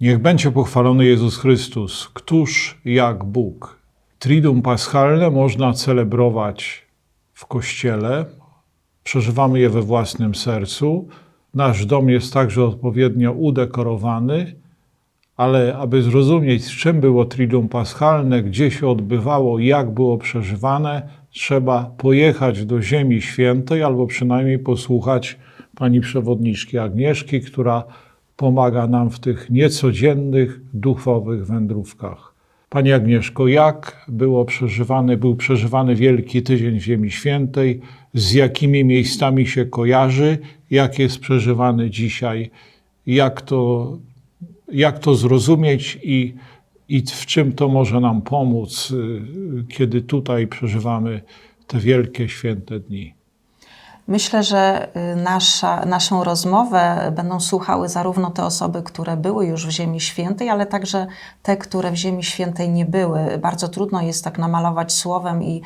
Niech będzie pochwalony Jezus Chrystus, któż jak Bóg. Triduum Paschalne można celebrować w kościele, przeżywamy je we własnym sercu. Nasz dom jest także odpowiednio udekorowany, ale aby zrozumieć, z czym było Triduum Paschalne, gdzie się odbywało, jak było przeżywane, trzeba pojechać do Ziemi Świętej albo przynajmniej posłuchać pani przewodniczki Agnieszki, która pomaga nam w tych niecodziennych, duchowych wędrówkach. Pani Agnieszko, jak było przeżywany, był przeżywany Wielki Tydzień Ziemi Świętej? Z jakimi miejscami się kojarzy? Jak jest przeżywany dzisiaj? Jak to, jak to zrozumieć i, i w czym to może nam pomóc, y, kiedy tutaj przeżywamy te wielkie, święte dni? Myślę, że y, nasza, naszą rozmowę będą słuchały zarówno te osoby, które były już w Ziemi Świętej, ale także te, które w Ziemi Świętej nie były. Bardzo trudno jest tak namalować słowem i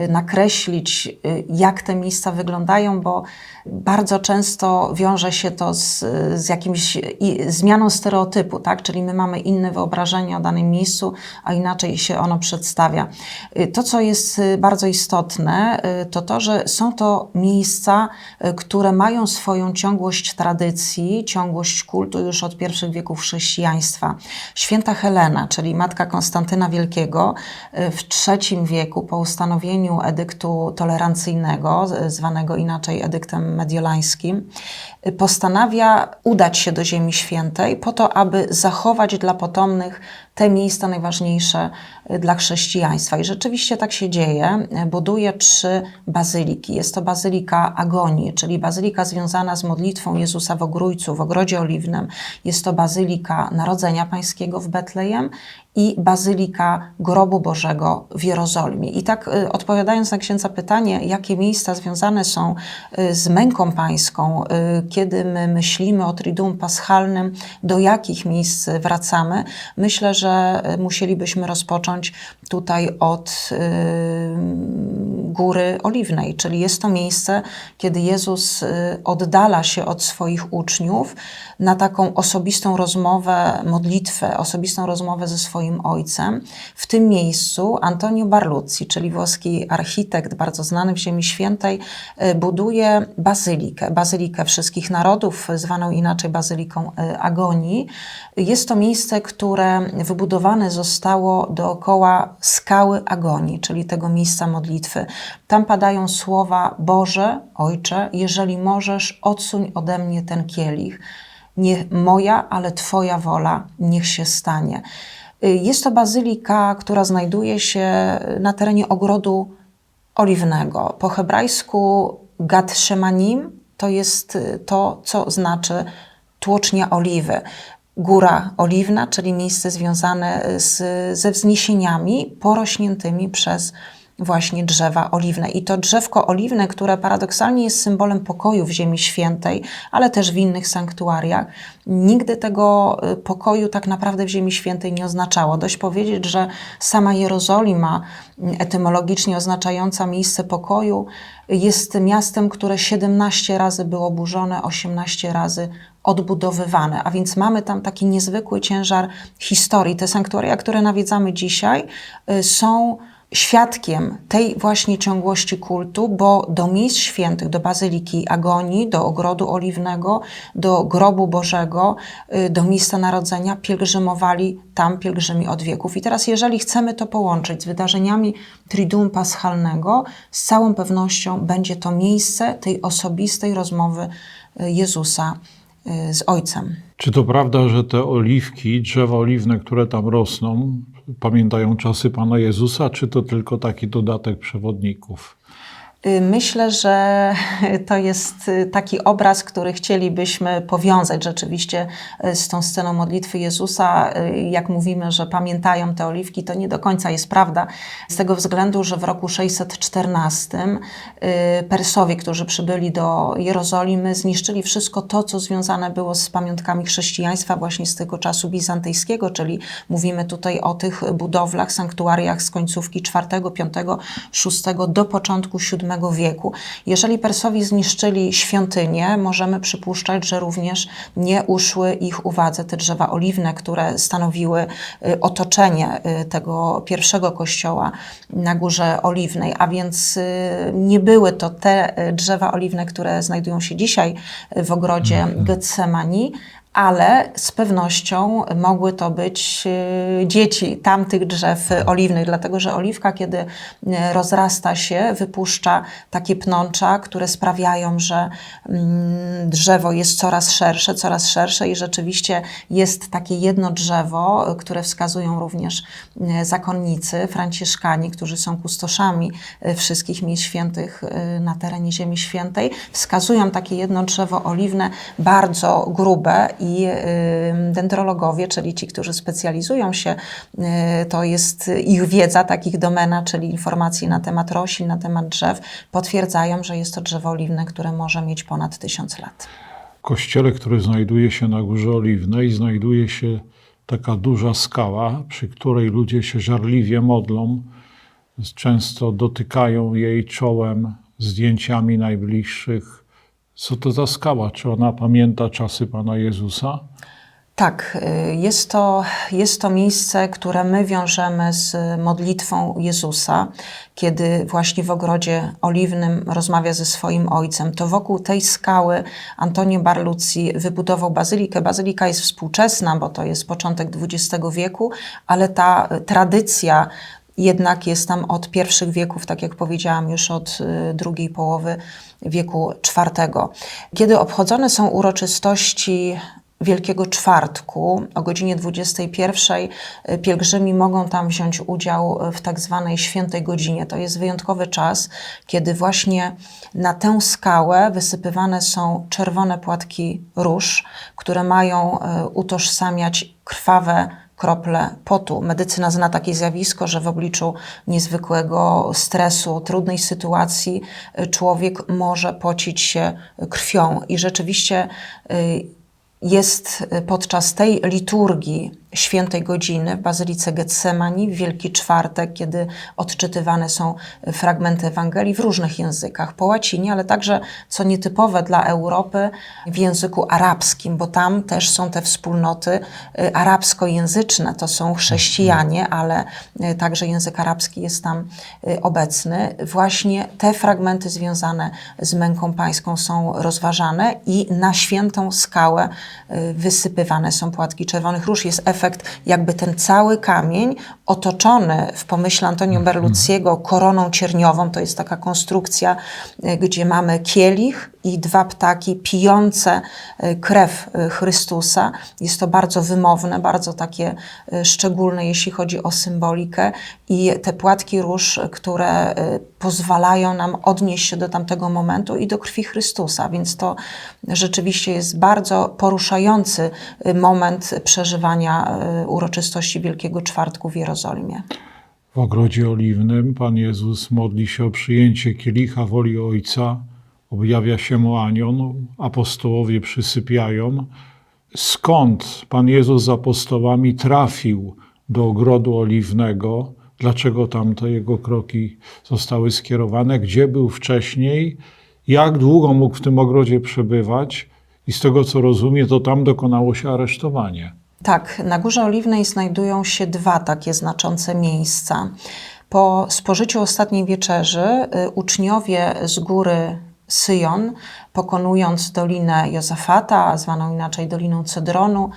y, nakreślić, y, jak te miejsca wyglądają, bo bardzo często wiąże się to z, z jakimś zmianą stereotypu, tak? Czyli my mamy inne wyobrażenie o danym miejscu, a inaczej się ono przedstawia. To, co jest bardzo istotne, to to, że są to miejsca, miejsca, y, które mają swoją ciągłość tradycji, ciągłość kultu już od pierwszych wieków chrześcijaństwa. Święta Helena, czyli matka Konstantyna Wielkiego, y, w III wieku po ustanowieniu edyktu tolerancyjnego, zwanego inaczej edyktem mediolańskim, y, postanawia udać się do Ziemi Świętej po to, aby zachować dla potomnych te miejsca najważniejsze y, dla chrześcijaństwa. I rzeczywiście tak się dzieje. Buduje trzy bazyliki. Jest to bazylika agonii, czyli bazylika związana z modlitwą Jezusa w Ogrójcu, w Ogrodzie Oliwnym. Jest to bazylika Narodzenia Pańskiego w Betlejem i Bazylika Grobu Bożego w Jerozolimie. I tak y, odpowiadając na księdza pytanie, jakie miejsca związane są y, z męką pańską, y, kiedy my myślimy o Triduum Paschalnym, do jakich miejsc wracamy, myślę, że musielibyśmy rozpocząć tutaj od Góry Oliwnej, czyli jest to miejsce, kiedy Jezus oddala się od swoich uczniów na taką osobistą rozmowę, modlitwę, osobistą rozmowę ze swoim ojcem. W tym miejscu Antonio Barluzzi, czyli włoski architekt, bardzo znany w Ziemi Świętej, e, buduje bazylikę, bazylikę wszystkich narodów, zwaną inaczej bazyliką Agonii. Jest to miejsce, które wybudowane zostało dookoła skały Agonii, czyli tego miejsca modlitwy. Tam padają słowa Boże, Ojcze, jeżeli możesz, odsuń ode mnie ten kielich. Nie moja, ale Twoja wola niech się stanie. Jest to bazylika, która znajduje się na terenie ogrodu oliwnego. Po hebrajsku Gad Shemanim to jest to, co znaczy tłocznia oliwy. Góra oliwna, czyli miejsce związane z, ze wzniesieniami porośniętymi przez właśnie drzewa oliwne. I to drzewko oliwne, które paradoksalnie jest symbolem pokoju w Ziemi Świętej, ale też w innych sanktuariach, nigdy tego y, pokoju tak naprawdę w Ziemi Świętej nie oznaczało. Dość powiedzieć, że sama Jerozolima, mm, etymologicznie oznaczająca miejsce pokoju, jest miastem, które 17 razy było burzone, 18 razy odbudowywane, a więc mamy tam taki niezwykły ciężar historii. Te sanktuaria, które nawiedzamy dzisiaj, y, są świadkiem tej właśnie ciągłości kultu, bo do miejsc świętych, do Bazyliki Agonii, do Ogrodu Oliwnego, do Grobu Bożego, y, do miejsca narodzenia pielgrzymowali tam pielgrzymi od wieków. I teraz jeżeli chcemy to połączyć z wydarzeniami Triduum Paschalnego, z całą pewnością będzie to miejsce tej osobistej rozmowy y, Jezusa y, z Ojcem. Czy to prawda, że te oliwki, drzewa oliwne, które tam rosną, pamiętają czasy Pana Jezusa, czy to tylko taki dodatek przewodników? Y, myślę, że to jest y, taki obraz, który chcielibyśmy powiązać rzeczywiście y, z tą sceną modlitwy Jezusa. Jak mówimy, że pamiętają te oliwki, to nie do końca jest prawda. Z tego względu, że w roku 614 Persowie, którzy przybyli do Jerozolimy, zniszczyli wszystko to, co związane było z pamiątkami chrześcijaństwa właśnie z tego czasu bizantyjskiego, czyli mówimy tutaj o tych budowlach, sanktuariach z końcówki IV, V, VI do początku VII VII wieku. Jeżeli Persowie zniszczyli świątynię, możemy przypuszczać, że również nie uszły ich uwadze te drzewa oliwne, które stanowiły y, otoczenie y, tego pierwszego kościoła na Górze Oliwnej, a więc y, nie były to te drzewa oliwne, które znajdują się dzisiaj w ogrodzie Getsemani, ale z pewnością mogły to być y, dzieci tamtych drzew oliwnych, dlatego że oliwka, kiedy y, rozrasta się, wypuszcza takie pnącza, które sprawiają, że mm, drzewo jest coraz szersze, coraz szersze i rzeczywiście jest takie jedno drzewo, które wskazują również y, zakonnicy, franciszkani, którzy są kustoszami wszystkich miejsc świętych na terenie Ziemi Świętej, wskazują takie jedno drzewo oliwne, bardzo grube i y, dendrologowie, czyli ci, którzy specjalizują się, y, to jest ich wiedza, takich domena, czyli informacji na temat roślin, na temat drzew, potwierdzają, że jest to drzewo oliwne, które może mieć ponad tysiąc lat. W kościele, który znajduje się na Górze Oliwnej, znajduje się taka duża skała, przy której ludzie się żarliwie modlą. Często dotykają jej czołem, zdjęciami najbliższych. Co to za skała? Czy ona pamięta czasy Pana Jezusa? Tak, y, jest to, jest to miejsce, które my wiążemy z modlitwą Jezusa, kiedy właśnie w ogrodzie oliwnym rozmawia ze swoim ojcem. To wokół tej skały Antonio Barluzzi wybudował bazylikę. Bazylika jest współczesna, bo to jest początek XX wieku, ale ta tradycja jednak jest tam od pierwszych wieków, tak jak powiedziałam, już od y, drugiej połowy wieku IV. Kiedy obchodzone są uroczystości Wielkiego Czwartku o godzinie 21 y, pielgrzymi mogą tam wziąć udział w tak zwanej świętej godzinie. To jest wyjątkowy czas, kiedy właśnie na tę skałę wysypywane są czerwone płatki róż, które mają y, utożsamiać krwawe krople potu. Medycyna zna takie zjawisko, że w obliczu niezwykłego stresu, trudnej sytuacji y, człowiek może pocić się krwią i rzeczywiście y, jest y, podczas tej liturgii świętej godziny w Bazylice Getsemani w Wielki Czwartek, kiedy odczytywane są fragmenty Ewangelii w różnych językach, po łacinie, ale także, co nietypowe dla Europy, w języku arabskim, bo tam też są te wspólnoty y, arabskojęzyczne, to są chrześcijanie, ale y, także język arabski jest tam y, obecny. Właśnie te fragmenty związane z męką pańską są rozważane i na świętą skałę wysypywane są płatki czerwonych róż. Jest efekt, jakby ten cały kamień otoczony w pomyśle Antonio Berlucciego koroną cierniową, to jest taka konstrukcja, y, gdzie mamy kielich i dwa ptaki pijące y, krew y, Chrystusa. Jest to bardzo wymowne, bardzo takie y, szczególne, jeśli chodzi o symbolikę i te płatki róż, które pozwalają nam odnieść się do tamtego momentu i do krwi Chrystusa, więc to rzeczywiście jest bardzo poruszający moment przeżywania uroczystości Wielkiego Czwartku w Jerozolimie. W ogrodzie oliwnym Pan Jezus modli się o przyjęcie kielicha woli Ojca, objawia się mu anioł, apostołowie przysypiają. Skąd Pan Jezus z apostołami trafił do ogrodu oliwnego? Dlaczego tam te jego kroki zostały skierowane? Gdzie był wcześniej? Jak długo mógł w tym ogrodzie przebywać? I z tego co rozumiem, to tam dokonało się aresztowanie. Tak, na Górze Oliwnej znajdują się dwa takie znaczące miejsca. Po spożyciu ostatniej wieczerzy y, uczniowie z góry Syjon, pokonując Dolinę Jozafata, zwaną inaczej Doliną Cedronu,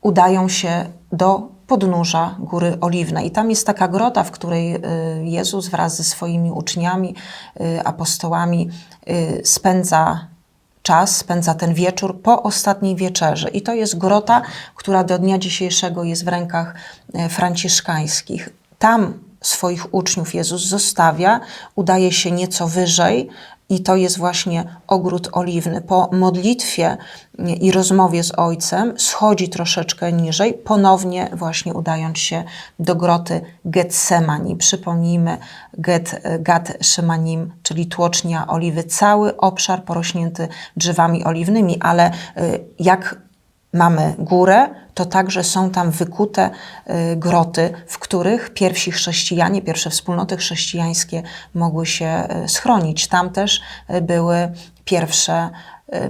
udają się do podnóża Góry Oliwnej. I tam jest taka grota, w której y, Jezus wraz ze swoimi uczniami, y, apostołami y, spędza czas, spędza ten wieczór po ostatniej wieczerzy. I to jest grota, która do dnia dzisiejszego jest w rękach franciszkańskich. Tam swoich uczniów Jezus zostawia, udaje się nieco wyżej i to jest właśnie ogród oliwny. Po modlitwie i rozmowie z Ojcem schodzi troszeczkę niżej, ponownie właśnie udając się do groty Getsemani. Przypomnijmy, Get, Gat Szemanim, czyli tłocznia oliwy, cały obszar porośnięty drzewami oliwnymi, ale y, jak mamy górę, to także są tam wykute y, groty, w których pierwsi chrześcijanie, pierwsze wspólnoty chrześcijańskie mogły się y, schronić. Tam też y, były pierwsze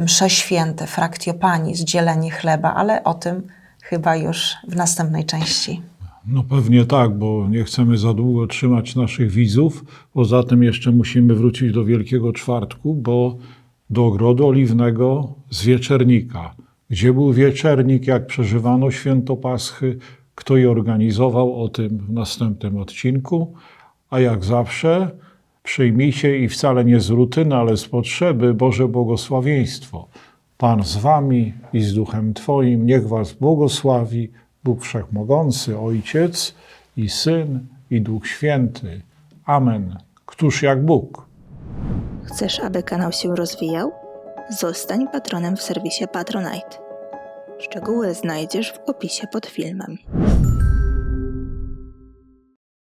msze święte, fraktiopani, zdzielenie chleba, ale o tym chyba już w następnej części. No pewnie tak, bo nie chcemy za długo trzymać naszych widzów. Poza tym jeszcze musimy wrócić do Wielkiego Czwartku, bo do Ogrodu Oliwnego z Wieczernika. Gdzie był Wieczernik, jak przeżywano Święto Paschy, kto je organizował, o tym w następnym odcinku. A jak zawsze przyjmijcie i wcale nie z rutyny, ale z potrzeby Boże błogosławieństwo. Pan z wami i z duchem Twoim, niech was błogosławi Bóg Wszechmogący, Ojciec i Syn i Duch Święty. Amen. Któż jak Bóg? Chcesz, aby kanał się rozwijał? Zostań patronem w serwisie Patronite. Szczegóły znajdziesz w opisie pod filmem.